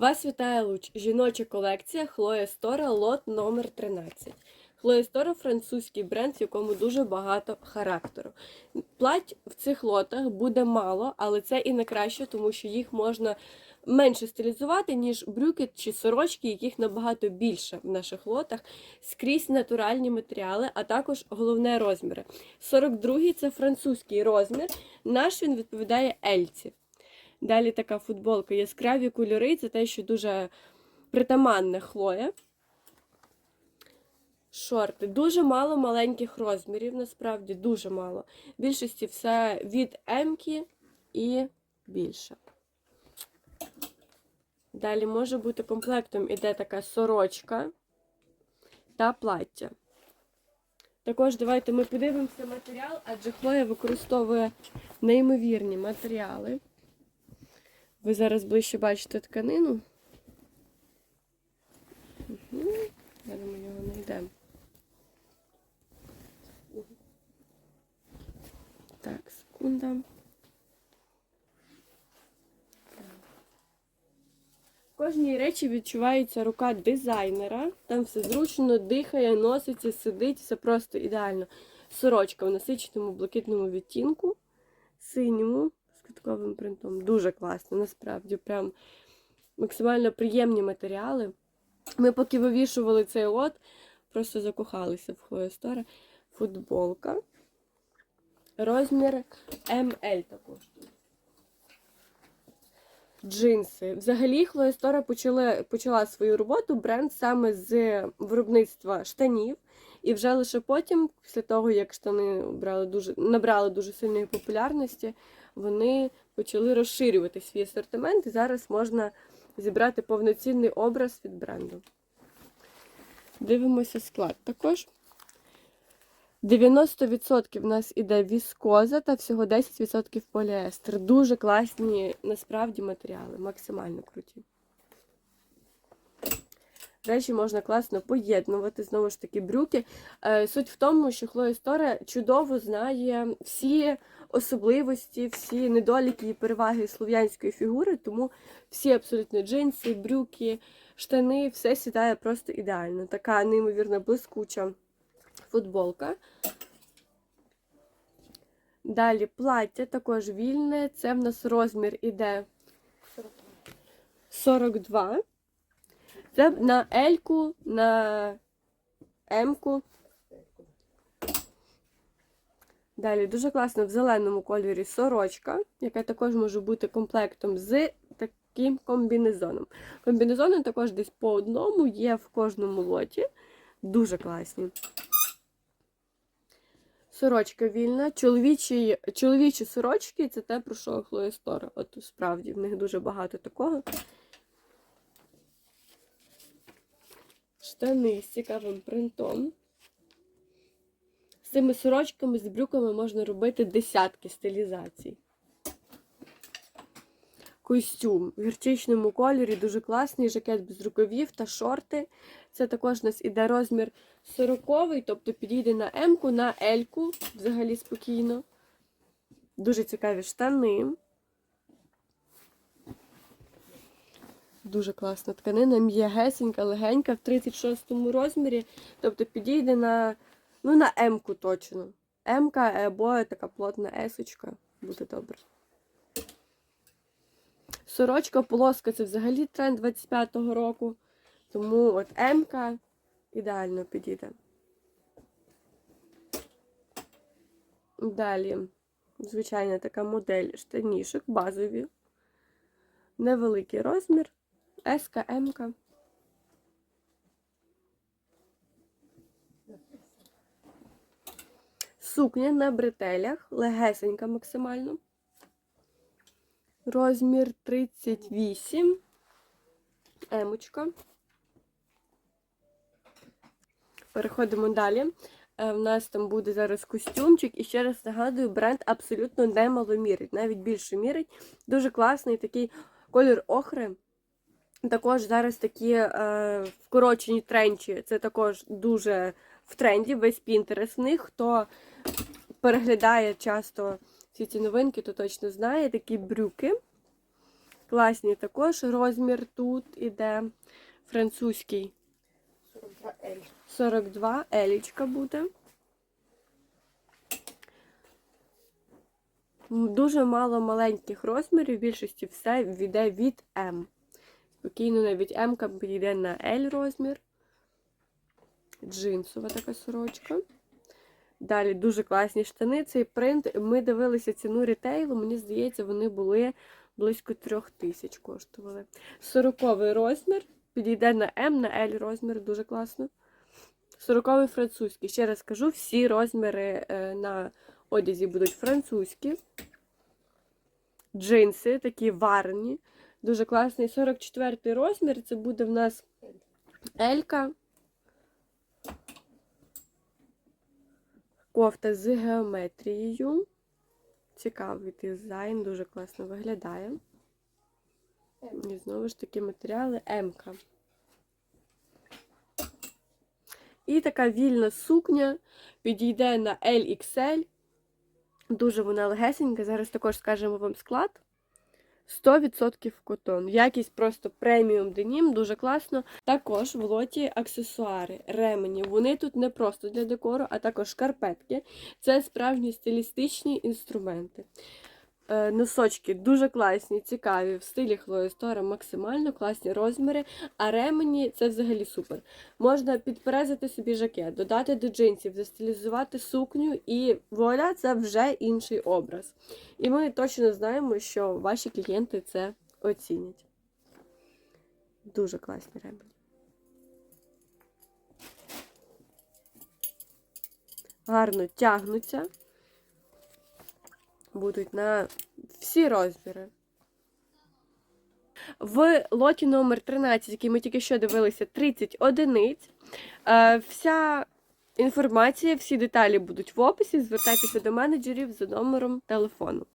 Вас вітає Луч. Жіноча колекція Хлоя Стора, лот номер 13. Хлоя Стора французький бренд, в якому дуже багато характеру. Плать в цих лотах буде мало, але це і не краще, тому що їх можна менше стилізувати, ніж брюки чи сорочки, яких набагато більше в наших лотах. Скрізь натуральні матеріали, а також головне розміри. 42-й це французький розмір. Наш він відповідає Ельці. Далі така футболка. Яскраві кольори це те, що дуже притаманне хлоя. Шорти. Дуже мало маленьких розмірів, насправді дуже мало. В більшості все від М-ки і більше. Далі може бути комплектом іде така сорочка та плаття. Також давайте ми подивимося матеріал, адже Хлоя використовує неймовірні матеріали. Ви зараз ближче бачите тканину. Угу. Зараз ми його знайдемо. Так, секунда. В кожній речі відчувається рука дизайнера. Там все зручно, дихає, носиться, сидить, все просто ідеально. Сорочка в насиченому блакитному відтінку, синьому квітковим принтом. Дуже класно, насправді. Прям максимально приємні матеріали. Ми поки вивішували цей лот, просто закохалися в Хлоя Футболка. Розмір ML також. Джинси. Взагалі, Хлоя Стора почала, почала свою роботу бренд саме з виробництва штанів. І вже лише потім, після того, як штани брали дуже, набрали дуже сильної популярності, вони почали розширювати свій асортимент, і зараз можна зібрати повноцінний образ від бренду. Дивимося склад також. 90% в нас іде віскоза та всього 10% поліестер. Дуже класні насправді матеріали, максимально круті. Речі можна класно поєднувати, знову ж таки, брюки. Е, Суть в тому, що Хлоя Стора чудово знає всі особливості, всі недоліки і переваги слов'янської фігури, тому всі абсолютно джинси, брюки, штани, все сідає просто ідеально. Така неймовірно блискуча футболка. Далі плаття також вільне. Це в нас розмір іде 42. Це на L-ку, на М-ку. Далі дуже класно в зеленому кольорі сорочка, яка також може бути комплектом з таким комбінезоном. Комбінезони також десь по одному є в кожному лоті. Дуже класні. Сорочка вільна. Чоловічі, чоловічі сорочки це те, про що Хлоя Стора. От справді в них дуже багато такого. Штани з цікавим принтом. З цими сорочками, з брюками можна робити десятки стилізацій. Костюм в гірчичному кольорі, дуже класний, жакет без рукавів та шорти. Це також у нас іде розмір 40 тобто підійде на М-ку, на L-ку, взагалі спокійно. Дуже цікаві штани. Дуже класна тканина, м'ягесенька, легенька в 36-му розмірі. Тобто підійде на ну, на М-ку точно. М-ка або така плотна есочка. Буде добре. Сорочка полоска це взагалі тренд 25-го року. Тому от М-ка ідеально підійде. Далі, звичайна така модель штанішок, базові. Невеликий розмір. С-ка, М-ка. Сукня на бретелях, легесенька максимально. Розмір 38. Емочка. Переходимо далі. У нас там буде зараз костюмчик. І ще раз нагадую, бренд абсолютно немало мірить, навіть більше мірить. Дуже класний такий колір охри. Також зараз такі е, вкорочені тренчі. Це також дуже в тренді, весь пінтерес в них. Хто переглядає часто всі ці новинки, то точно знає такі брюки. Класні також розмір тут іде французький 42 L. 42, елічка буде. Дуже мало маленьких розмірів, в більшості все йде від М. Спокійно навіть М-ка підійде на L розмір. Джинсова така сорочка. Далі дуже класні штани. Цей принт. Ми дивилися ціну рітейлу. Мені здається, вони були близько трьох тисяч коштували. Сороковий розмір. Підійде на М, на L розмір, дуже класно. Сороковий французький. Ще раз кажу, всі розміри е, на одязі будуть французькі. Джинси такі варні. Дуже класний. 44 розмір. Це буде в нас Елька. Кофта з геометрією. Цікавий дизайн, дуже класно виглядає. І знову ж таки матеріали М-ка. І така вільна сукня підійде на LXL. Дуже вона легесенька. Зараз також скажемо вам склад. 100% котон. Якість просто преміум денім, дуже класно. Також в лоті аксесуари, ремені. Вони тут не просто для декору, а також шкарпетки. Це справжні стилістичні інструменти. Е, Носочки дуже класні, цікаві, в стилі хлоїстора, максимально класні розміри, а ремені це взагалі супер. Можна підперезати собі жакет, додати до джинсів, застилізувати сукню, і вуаля, це вже інший образ. І ми точно знаємо, що ваші клієнти це оцінять. Дуже класні ремені. Гарно тягнуться. Будуть на всі розміри. В лоті номер 13, який ми тільки що дивилися, 30 одиниць. Е, Вся інформація, всі деталі будуть в описі. Звертайтеся до менеджерів за номером телефону.